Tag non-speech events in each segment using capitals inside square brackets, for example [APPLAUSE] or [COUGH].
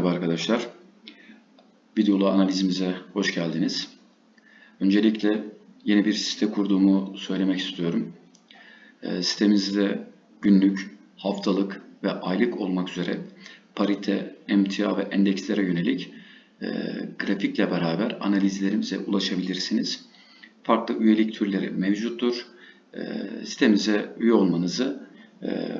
Merhaba arkadaşlar. Videolu analizimize hoş geldiniz. Öncelikle yeni bir site kurduğumu söylemek istiyorum. E, sitemizde günlük, haftalık ve aylık olmak üzere parite, emtia ve endekslere yönelik e, grafikle beraber analizlerimize ulaşabilirsiniz. Farklı üyelik türleri mevcuttur. E, sitemize üye olmanızı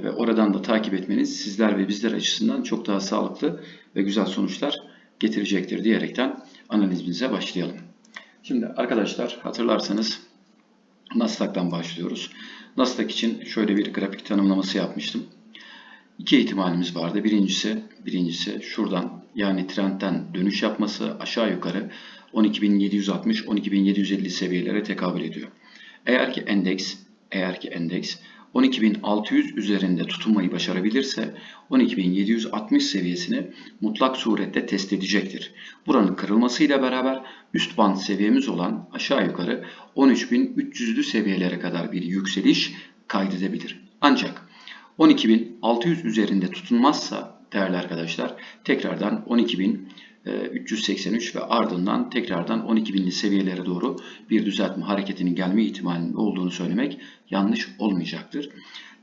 ve oradan da takip etmeniz sizler ve bizler açısından çok daha sağlıklı ve güzel sonuçlar getirecektir diyerekten analizimize başlayalım. Şimdi arkadaşlar hatırlarsanız Nasdaq'tan başlıyoruz. Nasdaq için şöyle bir grafik tanımlaması yapmıştım. İki ihtimalimiz vardı. Birincisi, birincisi şuradan yani trendten dönüş yapması aşağı yukarı 12.760-12.750 seviyelere tekabül ediyor. Eğer ki endeks, eğer ki endeks 12.600 üzerinde tutunmayı başarabilirse 12.760 seviyesini mutlak surette test edecektir. Buranın kırılmasıyla beraber üst band seviyemiz olan aşağı yukarı 13.300'lü seviyelere kadar bir yükseliş kaydedebilir. Ancak 12.600 üzerinde tutunmazsa değerli arkadaşlar tekrardan 12.000 383 ve ardından tekrardan 12.000'li seviyelere doğru bir düzeltme hareketinin gelme ihtimalinin olduğunu söylemek yanlış olmayacaktır.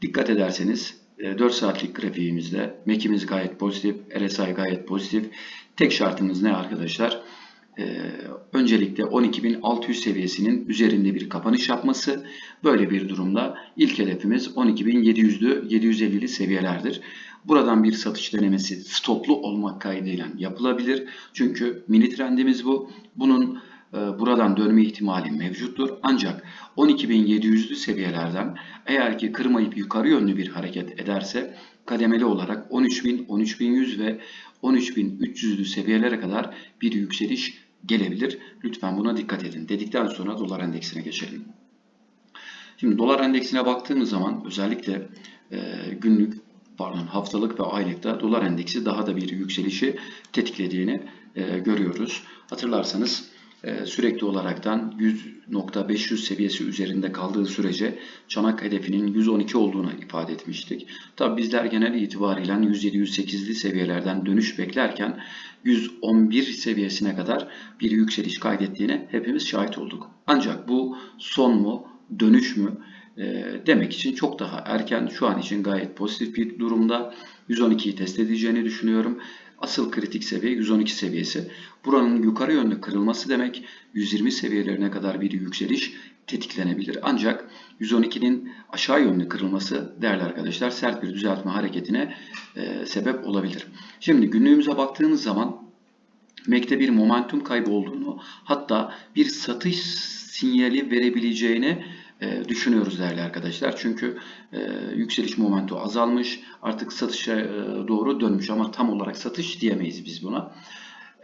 Dikkat ederseniz 4 e, saatlik grafiğimizde MAC'imiz gayet pozitif, RSI gayet pozitif. Tek şartımız ne arkadaşlar? Ee, öncelikle 12.600 seviyesinin üzerinde bir kapanış yapması. Böyle bir durumda ilk hedefimiz 12.700'lü 750'li seviyelerdir. Buradan bir satış denemesi stoplu olmak kaydıyla yapılabilir. Çünkü mini trendimiz bu. Bunun e, buradan dönme ihtimali mevcuttur. Ancak 12.700'lü seviyelerden eğer ki kırmayıp yukarı yönlü bir hareket ederse kademeli olarak 13.000, 13.100 ve 13.300'lü seviyelere kadar bir yükseliş gelebilir. Lütfen buna dikkat edin. Dedikten sonra dolar endeksine geçelim. Şimdi dolar endeksine baktığımız zaman özellikle e, günlük pardon haftalık ve aylıkta dolar endeksi daha da bir yükselişi tetiklediğini e, görüyoruz. Hatırlarsanız e, sürekli olaraktan 100.500 seviyesi üzerinde kaldığı sürece çanak hedefinin 112 olduğunu ifade etmiştik. Tabi bizler genel itibariyle 107-108'li seviyelerden dönüş beklerken 111 seviyesine kadar bir yükseliş kaydettiğine hepimiz şahit olduk. Ancak bu son mu, dönüş mü? E, demek için çok daha erken. Şu an için gayet pozitif bir durumda. 112'yi test edeceğini düşünüyorum. Asıl kritik seviye 112 seviyesi. Buranın yukarı yönlü kırılması demek 120 seviyelerine kadar bir yükseliş tetiklenebilir. Ancak 112'nin aşağı yönlü kırılması değerli arkadaşlar sert bir düzeltme hareketine e, sebep olabilir. Şimdi günlüğümüze baktığımız zaman MEC'de bir momentum kaybı olduğunu hatta bir satış sinyali verebileceğini e, düşünüyoruz değerli arkadaşlar. Çünkü e, yükseliş momentu azalmış. Artık satışa e, doğru dönmüş ama tam olarak satış diyemeyiz biz buna.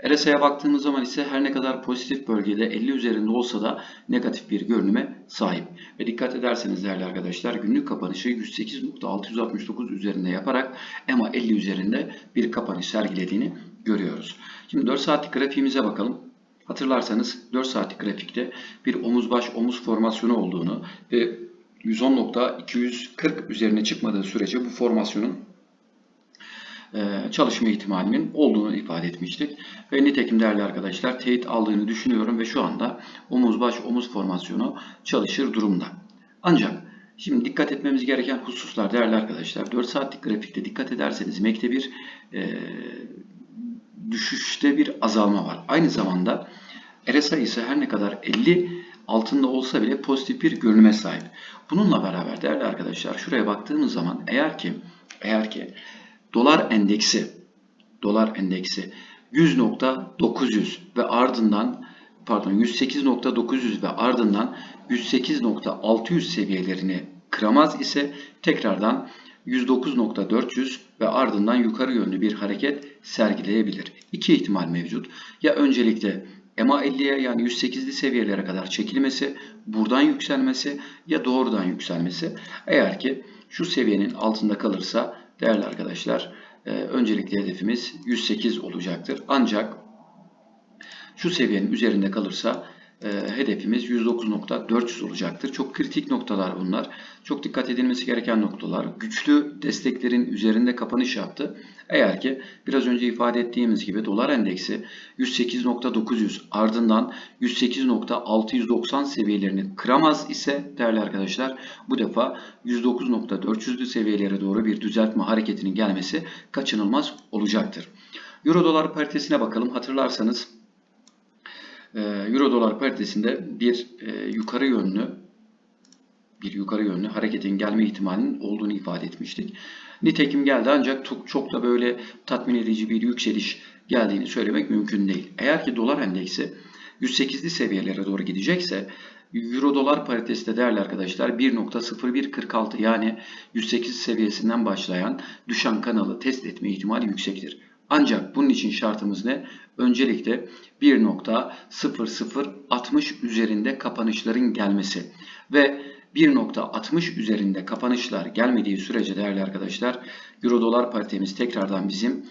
RSI'ye baktığımız zaman ise her ne kadar pozitif bölgede 50 üzerinde olsa da negatif bir görünüme sahip. Ve dikkat ederseniz değerli arkadaşlar günlük kapanışı 108.669 üzerinde yaparak EMA 50 üzerinde bir kapanış sergilediğini görüyoruz. Şimdi 4 saatlik grafiğimize bakalım. Hatırlarsanız 4 saatlik grafikte bir omuz baş omuz formasyonu olduğunu ve 110.240 üzerine çıkmadığı sürece bu formasyonun e, çalışma ihtimalinin olduğunu ifade etmiştik. Ve nitekim değerli arkadaşlar teyit aldığını düşünüyorum ve şu anda omuz baş omuz formasyonu çalışır durumda. Ancak şimdi dikkat etmemiz gereken hususlar değerli arkadaşlar 4 saatlik grafikte dikkat ederseniz MAC'de bir e, düşüşte bir azalma var. Aynı zamanda RSI ise her ne kadar 50 altında olsa bile pozitif bir görünüme sahip. Bununla beraber değerli arkadaşlar şuraya baktığımız zaman eğer ki eğer ki dolar endeksi dolar endeksi 100.900 ve ardından pardon 108.900 ve ardından 108.600 seviyelerini kıramaz ise tekrardan 109.400 ve ardından yukarı yönlü bir hareket sergileyebilir. İki ihtimal mevcut. Ya öncelikle EMA 50'ye yani 108'li seviyelere kadar çekilmesi, buradan yükselmesi ya doğrudan yükselmesi. Eğer ki şu seviyenin altında kalırsa değerli arkadaşlar e, öncelikli hedefimiz 108 olacaktır. Ancak şu seviyenin üzerinde kalırsa e, hedefimiz 109.400 olacaktır. Çok kritik noktalar bunlar. Çok dikkat edilmesi gereken noktalar. Güçlü desteklerin üzerinde kapanış yaptı. Eğer ki biraz önce ifade ettiğimiz gibi dolar endeksi 108.900 ardından 108.690 seviyelerini kıramaz ise değerli arkadaşlar bu defa 109.400'lü seviyelere doğru bir düzeltme hareketinin gelmesi kaçınılmaz olacaktır. Euro dolar paritesine bakalım. Hatırlarsanız Euro dolar paritesinde bir e, yukarı yönlü bir yukarı yönlü hareketin gelme ihtimalinin olduğunu ifade etmiştik. Nitekim geldi ancak çok, çok da böyle tatmin edici bir yükseliş geldiğini söylemek mümkün değil. Eğer ki dolar endeksi 108'li seviyelere doğru gidecekse Euro dolar paritesi de değerli arkadaşlar 1.0146 yani 108 seviyesinden başlayan düşen kanalı test etme ihtimali yüksektir. Ancak bunun için şartımız ne? Öncelikle 1.0060 üzerinde kapanışların gelmesi ve 1.60 üzerinde kapanışlar gelmediği sürece değerli arkadaşlar Euro dolar paritemiz tekrardan bizim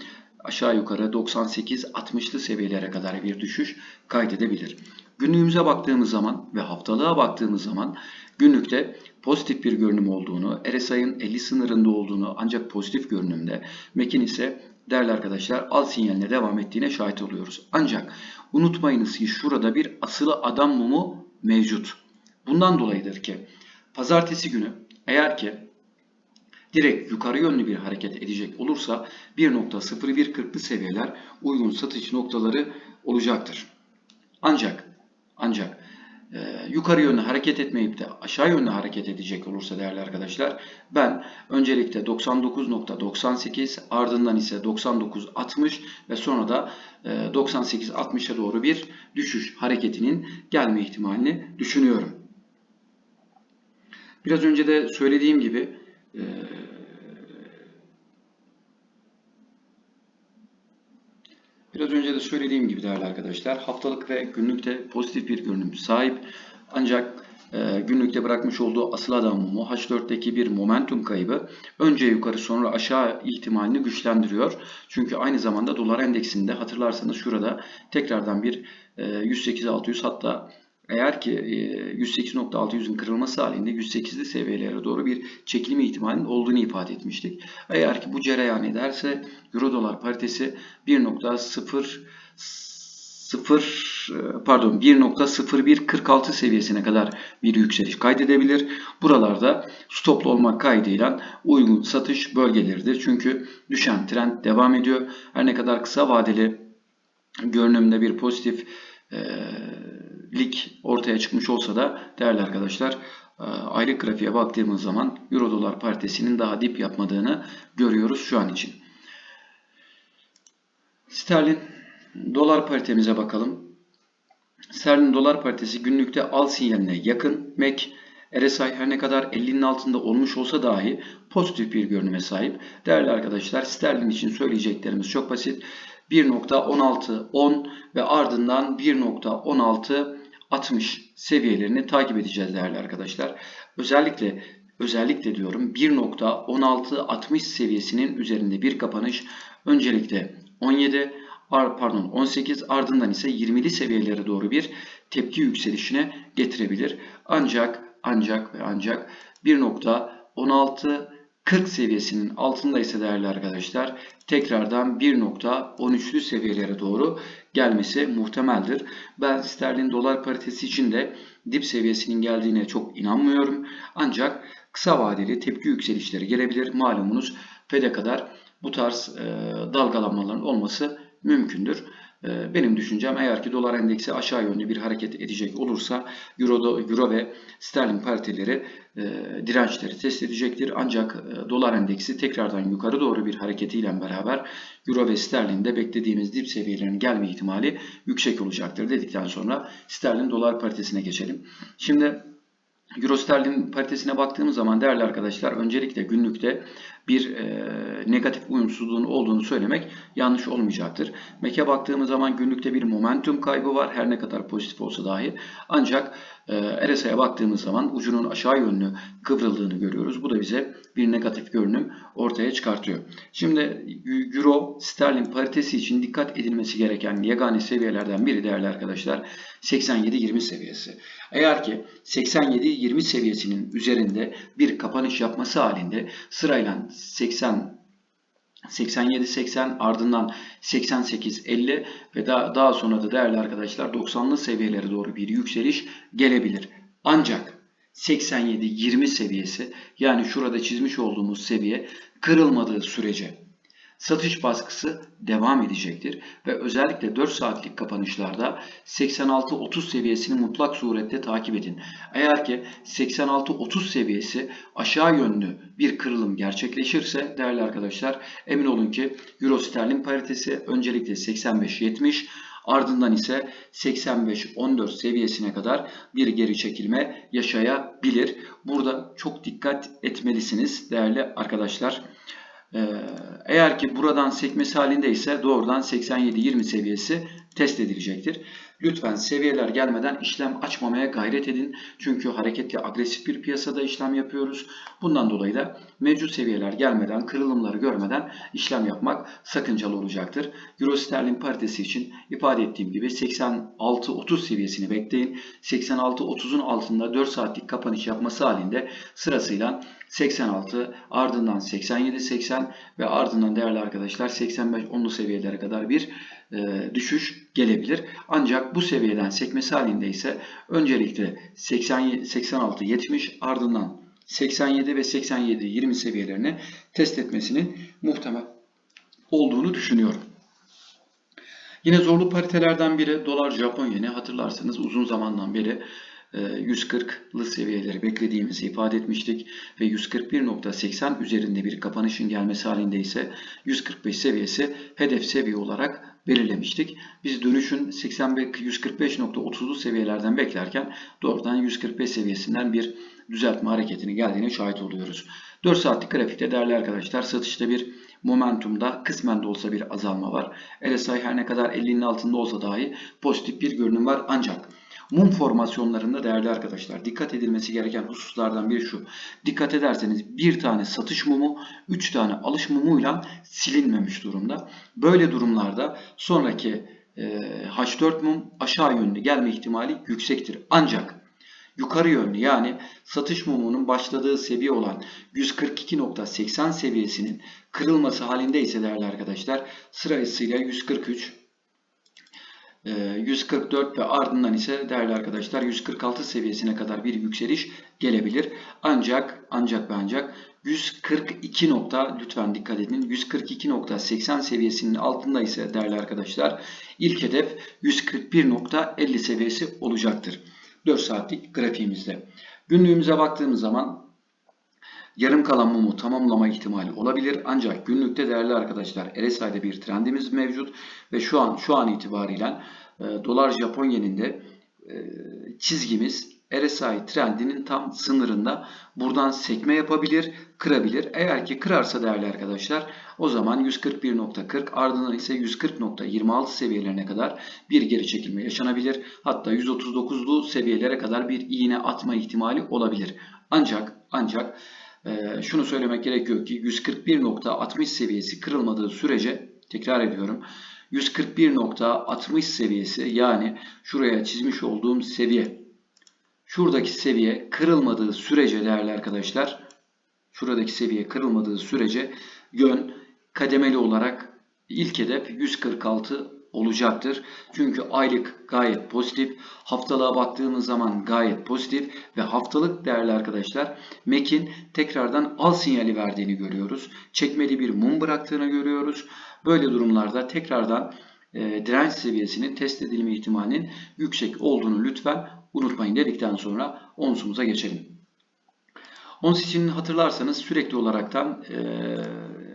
aşağı yukarı 98-60'lı seviyelere kadar bir düşüş kaydedebilir. Günlüğümüze baktığımız zaman ve haftalığa baktığımız zaman günlükte pozitif bir görünüm olduğunu, RSI'ın 50 sınırında olduğunu ancak pozitif görünümde, MAC'in ise değerli arkadaşlar al sinyaline devam ettiğine şahit oluyoruz. Ancak unutmayınız ki şurada bir asılı adam mumu mevcut. Bundan dolayıdır ki pazartesi günü eğer ki direkt yukarı yönlü bir hareket edecek olursa 1.0140'lı seviyeler uygun satış noktaları olacaktır. Ancak ancak e, yukarı yönlü hareket etmeyip de aşağı yönlü hareket edecek olursa değerli arkadaşlar ben öncelikle 99.98 ardından ise 99.60 ve sonra da e, 98.60'a doğru bir düşüş hareketinin gelme ihtimalini düşünüyorum. Biraz önce de söylediğim gibi e, Biraz önce de söylediğim gibi değerli arkadaşlar haftalık ve günlükte pozitif bir görünüm sahip. Ancak e, günlükte bırakmış olduğu asıl adam mumu H4'teki bir momentum kaybı önce yukarı sonra aşağı ihtimalini güçlendiriyor. Çünkü aynı zamanda dolar endeksinde hatırlarsanız şurada tekrardan bir e, 108-600 hatta eğer ki 108.600'ün kırılması halinde 108'li seviyelere doğru bir çekilme ihtimalinin olduğunu ifade etmiştik. Eğer ki bu cereyan ederse Euro dolar paritesi 1.0 0 pardon 1.0146 seviyesine kadar bir yükseliş kaydedebilir. Buralarda stoplu olmak kaydıyla uygun satış bölgeleridir. Çünkü düşen trend devam ediyor. Her ne kadar kısa vadeli görünümde bir pozitif lik ortaya çıkmış olsa da değerli arkadaşlar e, aylık grafiğe baktığımız zaman Euro dolar paritesinin daha dip yapmadığını görüyoruz şu an için. Sterlin dolar paritemize bakalım. Sterlin dolar paritesi günlükte al sinyaline yakın. MAC RSI her ne kadar 50'nin altında olmuş olsa dahi pozitif bir görünüme sahip. Değerli arkadaşlar sterlin için söyleyeceklerimiz çok basit. 1.1610 ve ardından 1.16 60 seviyelerini takip edeceğiz değerli arkadaşlar. Özellikle özellikle diyorum 1.1660 seviyesinin üzerinde bir kapanış öncelikle 17 pardon 18 ardından ise 20'li seviyelere doğru bir tepki yükselişine getirebilir. Ancak ancak ve ancak 1.16 40 seviyesinin altında ise değerli arkadaşlar tekrardan 1.13'lü seviyelere doğru gelmesi muhtemeldir. Ben sterlin dolar paritesi için de dip seviyesinin geldiğine çok inanmıyorum. Ancak kısa vadeli tepki yükselişleri gelebilir. Malumunuz FED'e kadar bu tarz e, dalgalanmaların olması mümkündür. E, benim düşüncem eğer ki dolar endeksi aşağı yönlü bir hareket edecek olursa Euro, Euro ve sterlin pariteleri e, dirençleri test edecektir. Ancak e, dolar endeksi tekrardan yukarı doğru bir hareketiyle beraber Euro ve sterlinde beklediğimiz dip seviyelerinin gelme ihtimali yüksek olacaktır dedikten sonra sterlin dolar paritesine geçelim. Şimdi Euro sterlin paritesine baktığımız zaman değerli arkadaşlar öncelikle günlükte bir e, negatif uyumsuzluğun olduğunu söylemek yanlış olmayacaktır. MAC'e baktığımız zaman günlükte bir momentum kaybı var her ne kadar pozitif olsa dahi. Ancak e, RSI'ye baktığımız zaman ucunun aşağı yönlü kıvrıldığını görüyoruz. Bu da bize bir negatif görünüm ortaya çıkartıyor. Şimdi Euro sterlin paritesi için dikkat edilmesi gereken yegane seviyelerden biri değerli arkadaşlar 87-20 seviyesi. Eğer ki 87-20 seviyesinin üzerinde bir kapanış yapması halinde sırayla 80 87-80 ardından 88-50 ve daha, daha sonra da değerli arkadaşlar 90'lı seviyelere doğru bir yükseliş gelebilir. Ancak 87-20 seviyesi yani şurada çizmiş olduğumuz seviye kırılmadığı sürece satış baskısı devam edecektir ve özellikle 4 saatlik kapanışlarda 86-30 seviyesini mutlak surette takip edin. Eğer ki 86-30 seviyesi aşağı yönlü bir kırılım gerçekleşirse değerli arkadaşlar emin olun ki Euro sterlin paritesi öncelikle 85-70 Ardından ise 85-14 seviyesine kadar bir geri çekilme yaşayabilir. Burada çok dikkat etmelisiniz değerli arkadaşlar. Ee, eğer ki buradan sekmesi halinde ise doğrudan 87-20 seviyesi test edilecektir. Lütfen seviyeler gelmeden işlem açmamaya gayret edin. Çünkü hareketli agresif bir piyasada işlem yapıyoruz. Bundan dolayı da mevcut seviyeler gelmeden, kırılımları görmeden işlem yapmak sakıncalı olacaktır. Euro sterlin paritesi için ifade ettiğim gibi 86-30 seviyesini bekleyin. 86-30'un altında 4 saatlik kapanış yapması halinde sırasıyla 86 ardından 87-80 ve ardından değerli arkadaşlar 85-10'lu seviyelere kadar bir düşüş gelebilir. Ancak bu seviyeden sekmesi halinde ise öncelikle 86-70 ardından 87 ve 87-20 seviyelerini test etmesinin muhtemel olduğunu düşünüyorum. Yine zorlu paritelerden biri dolar Japon yeni hatırlarsanız uzun zamandan beri 140'lı seviyeleri beklediğimizi ifade etmiştik ve 141.80 üzerinde bir kapanışın gelmesi halinde ise 145 seviyesi hedef seviye olarak belirlemiştik. Biz dönüşün 145.30'lu seviyelerden beklerken doğrudan 145 seviyesinden bir düzeltme hareketini geldiğine şahit oluyoruz. 4 saatlik grafikte değerli arkadaşlar satışta bir momentumda kısmen de olsa bir azalma var. RSI her ne kadar 50'nin altında olsa dahi pozitif bir görünüm var ancak Mum formasyonlarında değerli arkadaşlar dikkat edilmesi gereken hususlardan biri şu. Dikkat ederseniz bir tane satış mumu 3 tane alış mumuyla silinmemiş durumda. Böyle durumlarda sonraki e, H4 mum aşağı yönlü gelme ihtimali yüksektir. Ancak yukarı yönlü yani satış mumunun başladığı seviye olan 142.80 seviyesinin kırılması halinde ise değerli arkadaşlar sırasıyla 143, 144 ee, ve ardından ise değerli arkadaşlar 146 seviyesine kadar bir yükseliş gelebilir. Ancak ancak ve ancak 142 nokta lütfen dikkat edin 142.80 seviyesinin altında ise değerli arkadaşlar ilk hedef 141.50 seviyesi olacaktır. 4 saatlik grafiğimizde. Günlüğümüze baktığımız zaman yarım kalan mumu tamamlama ihtimali olabilir. Ancak günlükte değerli arkadaşlar RSI'de bir trendimiz mevcut ve şu an şu an itibariyle e, dolar Japon yeninde e, çizgimiz RSI trendinin tam sınırında buradan sekme yapabilir, kırabilir. Eğer ki kırarsa değerli arkadaşlar o zaman 141.40 ardından ise 140.26 seviyelerine kadar bir geri çekilme yaşanabilir. Hatta 139'lu seviyelere kadar bir iğne atma ihtimali olabilir. Ancak ancak e, şunu söylemek gerekiyor ki 141.60 seviyesi kırılmadığı sürece tekrar ediyorum 141.60 seviyesi yani şuraya çizmiş olduğum seviye şuradaki seviye kırılmadığı sürece değerli arkadaşlar şuradaki seviye kırılmadığı sürece yön kademeli olarak ilk hedef 146 olacaktır. Çünkü aylık gayet pozitif. Haftalığa baktığımız zaman gayet pozitif ve haftalık değerli arkadaşlar MEC'in tekrardan al sinyali verdiğini görüyoruz. Çekmeli bir mum bıraktığını görüyoruz. Böyle durumlarda tekrardan e, direnç seviyesinin test edilme ihtimalinin yüksek olduğunu lütfen unutmayın dedikten sonra onsumuza geçelim. Ons için hatırlarsanız sürekli olaraktan e,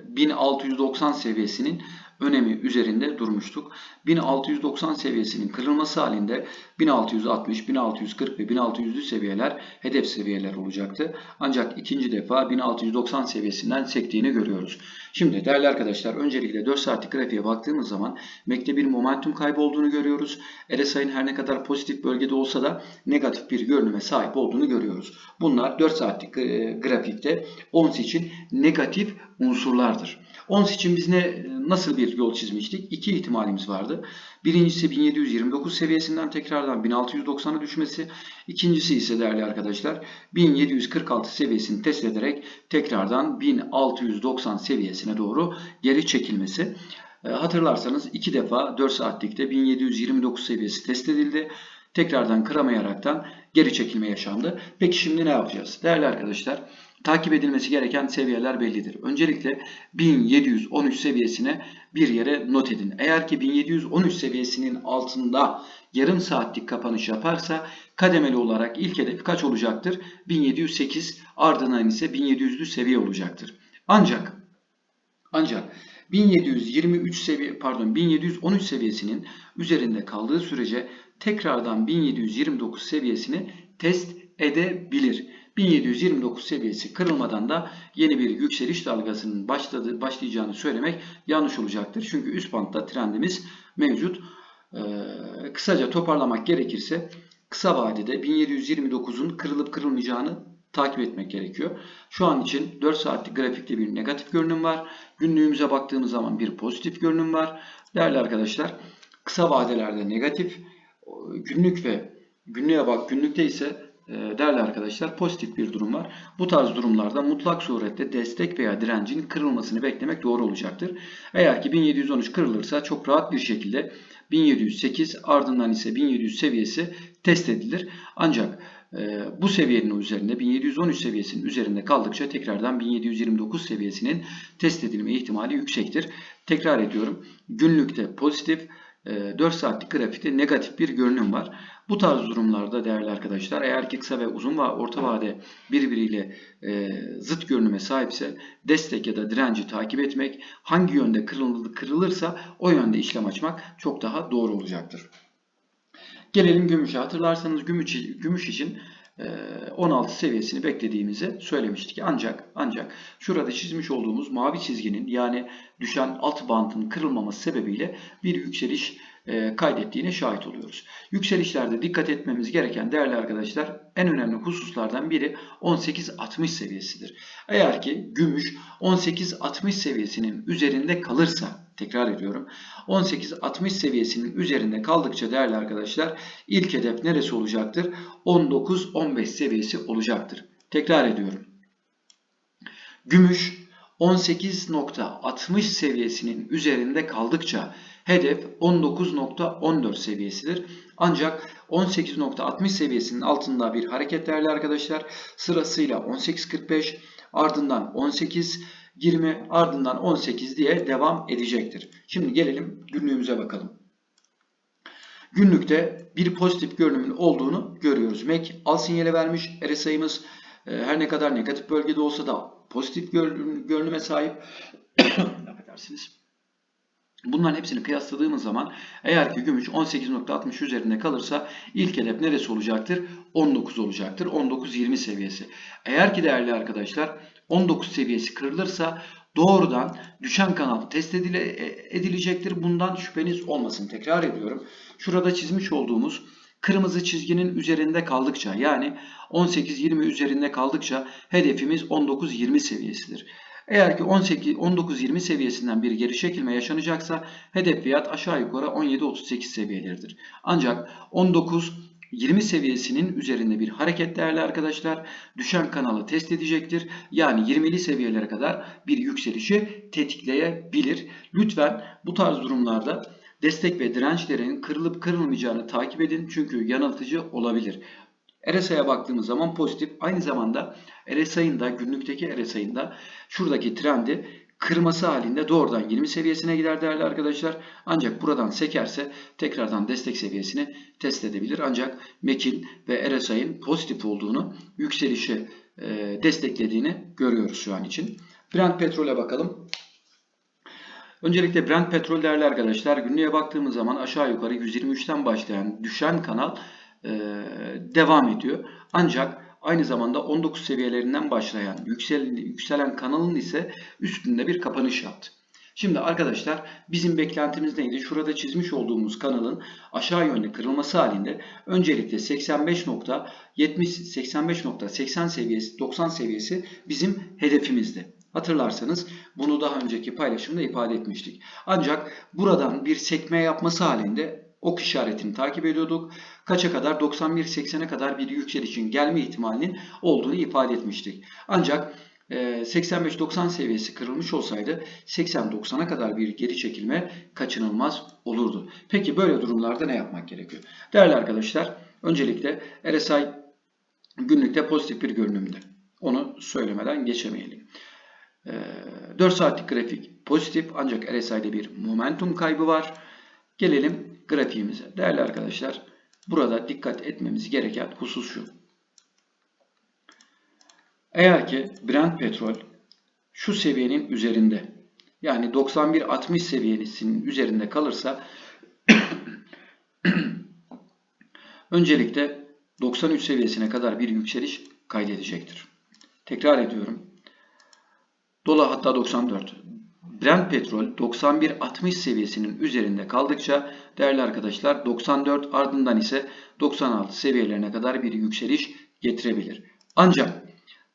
1690 seviyesinin önemi üzerinde durmuştuk. 1690 seviyesinin kırılması halinde 1660, 1640 ve 1600'lü seviyeler hedef seviyeler olacaktı. Ancak ikinci defa 1690 seviyesinden sektiğini görüyoruz. Şimdi değerli arkadaşlar öncelikle 4 saatlik grafiğe baktığımız zaman MAC'de bir momentum kaybı olduğunu görüyoruz. RSI'nin her ne kadar pozitif bölgede olsa da negatif bir görünüme sahip olduğunu görüyoruz. Bunlar 4 saatlik e, grafikte ONS için negatif unsurlardır. ONS için biz ne nasıl bir yol çizmiştik? İki ihtimalimiz vardı. Birincisi 1729 seviyesinden tekrardan 1690'a düşmesi. İkincisi ise değerli arkadaşlar 1746 seviyesini test ederek tekrardan 1690 seviyesine doğru geri çekilmesi. E, hatırlarsanız iki defa 4 saatlikte 1729 seviyesi test edildi. Tekrardan kıramayaraktan geri çekilme yaşandı. Peki şimdi ne yapacağız? Değerli arkadaşlar takip edilmesi gereken seviyeler bellidir. Öncelikle 1713 seviyesine bir yere not edin. Eğer ki 1713 seviyesinin altında yarım saatlik kapanış yaparsa kademeli olarak ilk hedef kaç olacaktır? 1708 ardından ise 1700'lü seviye olacaktır. Ancak ancak 1723 seviye pardon 1713 seviyesinin üzerinde kaldığı sürece tekrardan 1729 seviyesini test edebilir. 1729 seviyesi kırılmadan da yeni bir yükseliş dalgasının başladı, başlayacağını söylemek yanlış olacaktır. Çünkü üst bantta trendimiz mevcut. Ee, kısaca toparlamak gerekirse kısa vadede 1729'un kırılıp kırılmayacağını takip etmek gerekiyor. Şu an için 4 saatlik grafikte bir negatif görünüm var. Günlüğümüze baktığımız zaman bir pozitif görünüm var. Değerli arkadaşlar kısa vadelerde negatif, günlük ve günlüğe bak günlükte ise değerli arkadaşlar pozitif bir durum var. Bu tarz durumlarda mutlak surette destek veya direncin kırılmasını beklemek doğru olacaktır. Eğer ki 1713 kırılırsa çok rahat bir şekilde 1708 ardından ise 1700 seviyesi test edilir. Ancak e, bu seviyenin üzerinde 1713 seviyesinin üzerinde kaldıkça tekrardan 1729 seviyesinin test edilme ihtimali yüksektir. Tekrar ediyorum günlükte pozitif 4 ee, saatlik grafikte negatif bir görünüm var. Bu tarz durumlarda değerli arkadaşlar eğer ki kısa ve uzun ve orta vade birbiriyle e, zıt görünüme sahipse destek ya da direnci takip etmek hangi yönde kırılırsa o yönde işlem açmak çok daha doğru olacaktır. Gelelim gümüşe. Hatırlarsanız gümüş, gümüş için 16 seviyesini beklediğimizi söylemiştik. Ancak ancak şurada çizmiş olduğumuz mavi çizginin yani düşen alt bantın kırılmaması sebebiyle bir yükseliş e, kaydettiğine şahit oluyoruz. Yükselişlerde dikkat etmemiz gereken değerli arkadaşlar en önemli hususlardan biri 18.60 seviyesidir. Eğer ki gümüş 18.60 seviyesinin üzerinde kalırsa tekrar ediyorum 18.60 seviyesinin üzerinde kaldıkça değerli arkadaşlar ilk hedef neresi olacaktır? 19-15 seviyesi olacaktır. Tekrar ediyorum. Gümüş 18.60 seviyesinin üzerinde kaldıkça hedef 19.14 seviyesidir. Ancak 18.60 seviyesinin altında bir hareket değerli arkadaşlar. Sırasıyla 18.45 ardından 18 20 ardından 18 diye devam edecektir. Şimdi gelelim günlüğümüze bakalım. Günlükte bir pozitif görünümün olduğunu görüyoruz. MAC al sinyali vermiş. RSI'miz e, her ne kadar negatif bölgede olsa da pozitif görünüme sahip. [COUGHS] Affedersiniz. Bunların hepsini kıyasladığımız zaman eğer ki gümüş 18.60 üzerinde kalırsa ilk hedef neresi olacaktır? 19 olacaktır. 19-20 seviyesi. Eğer ki değerli arkadaşlar 19 seviyesi kırılırsa doğrudan düşen kanal test edile, e, edilecektir. Bundan şüpheniz olmasın. Tekrar ediyorum. Şurada çizmiş olduğumuz kırmızı çizginin üzerinde kaldıkça yani 18-20 üzerinde kaldıkça hedefimiz 19-20 seviyesidir. Eğer ki 18 19-20 seviyesinden bir geri çekilme yaşanacaksa hedef fiyat aşağı yukarı 17-38 seviyeleridir. Ancak 19 20 seviyesinin üzerinde bir hareket değerli arkadaşlar düşen kanalı test edecektir. Yani 20'li seviyelere kadar bir yükselişi tetikleyebilir. Lütfen bu tarz durumlarda destek ve dirençlerin kırılıp kırılmayacağını takip edin. Çünkü yanıltıcı olabilir. RSI'ye baktığımız zaman pozitif. Aynı zamanda RSI'nin da günlükteki RSI'nin da şuradaki trendi kırması halinde doğrudan 20 seviyesine gider değerli arkadaşlar. Ancak buradan sekerse tekrardan destek seviyesini test edebilir. Ancak MEK'in ve RSI'nin pozitif olduğunu, yükselişi desteklediğini görüyoruz şu an için. Brent petrole bakalım. Öncelikle Brent petrol değerli arkadaşlar günlüğe baktığımız zaman aşağı yukarı 123'ten başlayan düşen kanal e, devam ediyor. Ancak aynı zamanda 19 seviyelerinden başlayan yüksel, yükselen kanalın ise üstünde bir kapanış yaptı. Şimdi arkadaşlar bizim beklentimiz neydi? Şurada çizmiş olduğumuz kanalın aşağı yönlü kırılması halinde öncelikle 85.70 85.80 seviyesi 90 seviyesi bizim hedefimizdi. Hatırlarsanız bunu daha önceki paylaşımda ifade etmiştik. Ancak buradan bir sekme yapması halinde ok işaretini takip ediyorduk. Kaça kadar? 91-80'e kadar bir yükselişin gelme ihtimalinin olduğunu ifade etmiştik. Ancak 85-90 seviyesi kırılmış olsaydı 80-90'a kadar bir geri çekilme kaçınılmaz olurdu. Peki böyle durumlarda ne yapmak gerekiyor? Değerli arkadaşlar öncelikle RSI günlükte pozitif bir görünümde. Onu söylemeden geçemeyelim. 4 saatlik grafik pozitif ancak RSI'de bir momentum kaybı var. Gelelim grafiğimize. Değerli arkadaşlar burada dikkat etmemiz gereken husus şu. Eğer ki Brent petrol şu seviyenin üzerinde yani 91-60 seviyesinin üzerinde kalırsa [COUGHS] öncelikle 93 seviyesine kadar bir yükseliş kaydedecektir. Tekrar ediyorum. Dolar hatta 94. Brent petrol 91-60 seviyesinin üzerinde kaldıkça değerli arkadaşlar 94 ardından ise 96 seviyelerine kadar bir yükseliş getirebilir. Ancak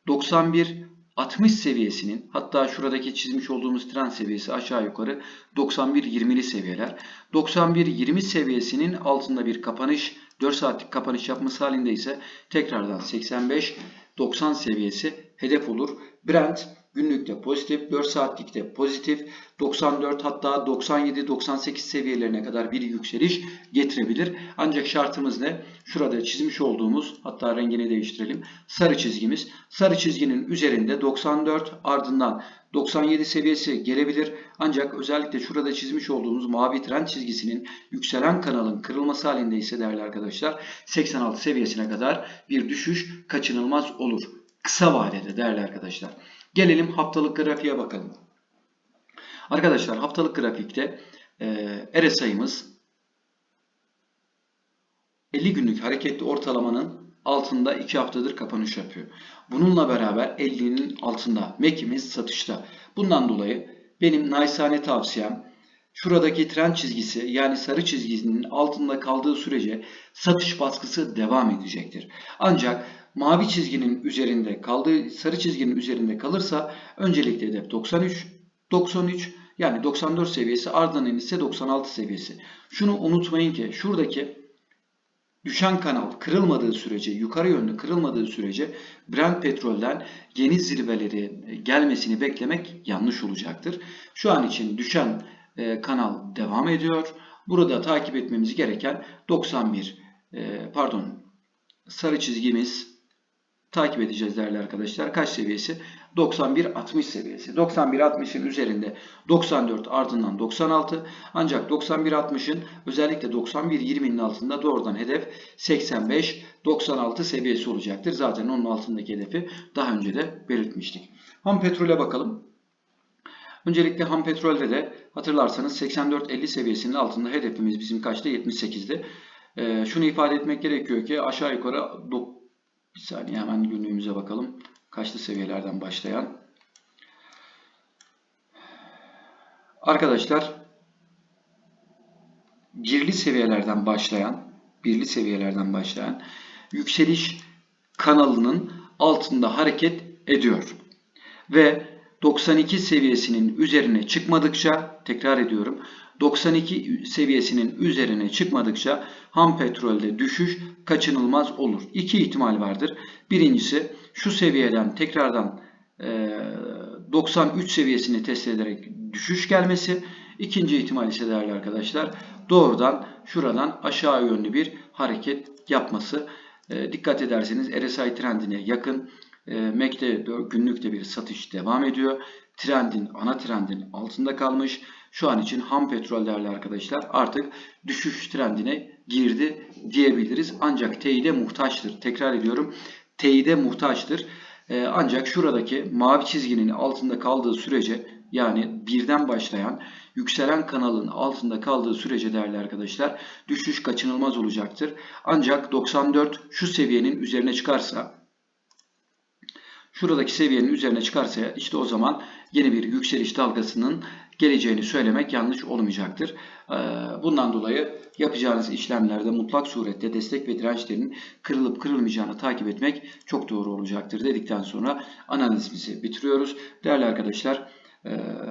91 60 seviyesinin hatta şuradaki çizmiş olduğumuz trend seviyesi aşağı yukarı 91-20'li seviyeler. 91-20 seviyesinin altında bir kapanış 4 saatlik kapanış yapması halinde ise tekrardan 85-90 seviyesi hedef olur. Brent günlükte pozitif, 4 saatlikte pozitif, 94 hatta 97-98 seviyelerine kadar bir yükseliş getirebilir. Ancak şartımız ne? Şurada çizmiş olduğumuz hatta rengini değiştirelim. Sarı çizgimiz. Sarı çizginin üzerinde 94 ardından 97 seviyesi gelebilir. Ancak özellikle şurada çizmiş olduğumuz mavi trend çizgisinin yükselen kanalın kırılması halinde ise değerli arkadaşlar 86 seviyesine kadar bir düşüş kaçınılmaz olur. Kısa vadede değerli arkadaşlar. Gelelim haftalık grafiğe bakalım. Arkadaşlar haftalık grafikte e, RSI'mız 50 günlük hareketli ortalamanın altında 2 haftadır kapanış yapıyor. Bununla beraber 50'nin altında MEK'imiz satışta. Bundan dolayı benim naçizane tavsiyem şuradaki trend çizgisi yani sarı çizgisinin altında kaldığı sürece satış baskısı devam edecektir. Ancak mavi çizginin üzerinde kaldığı sarı çizginin üzerinde kalırsa öncelikle hedef 93, 93 yani 94 seviyesi ardından ise 96 seviyesi. Şunu unutmayın ki şuradaki düşen kanal kırılmadığı sürece, yukarı yönlü kırılmadığı sürece Brent petrolden yeni zirveleri gelmesini beklemek yanlış olacaktır. Şu an için düşen e, kanal devam ediyor. Burada takip etmemiz gereken 91 e, pardon sarı çizgimiz takip edeceğiz değerli arkadaşlar. Kaç seviyesi? 91-60 seviyesi. 91-60'ın üzerinde 94 ardından 96 ancak 91-60'ın özellikle 91-20'nin altında doğrudan hedef 85-96 seviyesi olacaktır. Zaten onun altındaki hedefi daha önce de belirtmiştik. Ham petrole bakalım. Öncelikle ham petrolde de hatırlarsanız 84-50 seviyesinin altında hedefimiz bizim kaçtı? 78'di. Ee, şunu ifade etmek gerekiyor ki aşağı yukarı bir saniye hemen günlüğümüze bakalım. Kaçlı seviyelerden başlayan. Arkadaşlar birli seviyelerden başlayan birli seviyelerden başlayan yükseliş kanalının altında hareket ediyor. Ve 92 seviyesinin üzerine çıkmadıkça tekrar ediyorum 92 seviyesinin üzerine çıkmadıkça ham petrolde düşüş kaçınılmaz olur. İki ihtimal vardır. Birincisi şu seviyeden tekrardan 93 seviyesini test ederek düşüş gelmesi. İkinci ihtimal ise değerli arkadaşlar doğrudan şuradan aşağı yönlü bir hareket yapması. Dikkat ederseniz RSI trendine yakın MAC'de günlükte bir satış devam ediyor. Trendin, ana trendin altında kalmış. Şu an için ham petrol değerli arkadaşlar artık düşüş trendine girdi diyebiliriz. Ancak teyide muhtaçtır. Tekrar ediyorum. Teyide muhtaçtır. Ee, ancak şuradaki mavi çizginin altında kaldığı sürece yani birden başlayan yükselen kanalın altında kaldığı sürece değerli arkadaşlar düşüş kaçınılmaz olacaktır. Ancak 94 şu seviyenin üzerine çıkarsa şuradaki seviyenin üzerine çıkarsa işte o zaman yeni bir yükseliş dalgasının geleceğini söylemek yanlış olmayacaktır. Ee, Bundan dolayı yapacağınız işlemlerde mutlak surette destek ve dirençlerin kırılıp kırılmayacağını takip etmek çok doğru olacaktır dedikten sonra analizimizi bitiriyoruz. Değerli arkadaşlar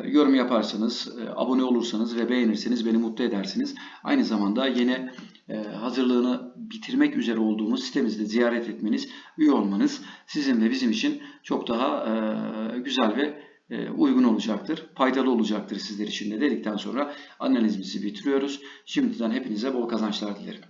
yorum yaparsanız, e, abone olursanız ve beğenirseniz beni mutlu edersiniz. Aynı zamanda yeni e, hazırlığını bitirmek üzere olduğumuz sitemizde ziyaret etmeniz, üye olmanız sizin ve bizim için çok daha e, güzel ve uygun olacaktır. Faydalı olacaktır sizler için de dedikten sonra analizimizi bitiriyoruz. Şimdiden hepinize bol kazançlar dilerim.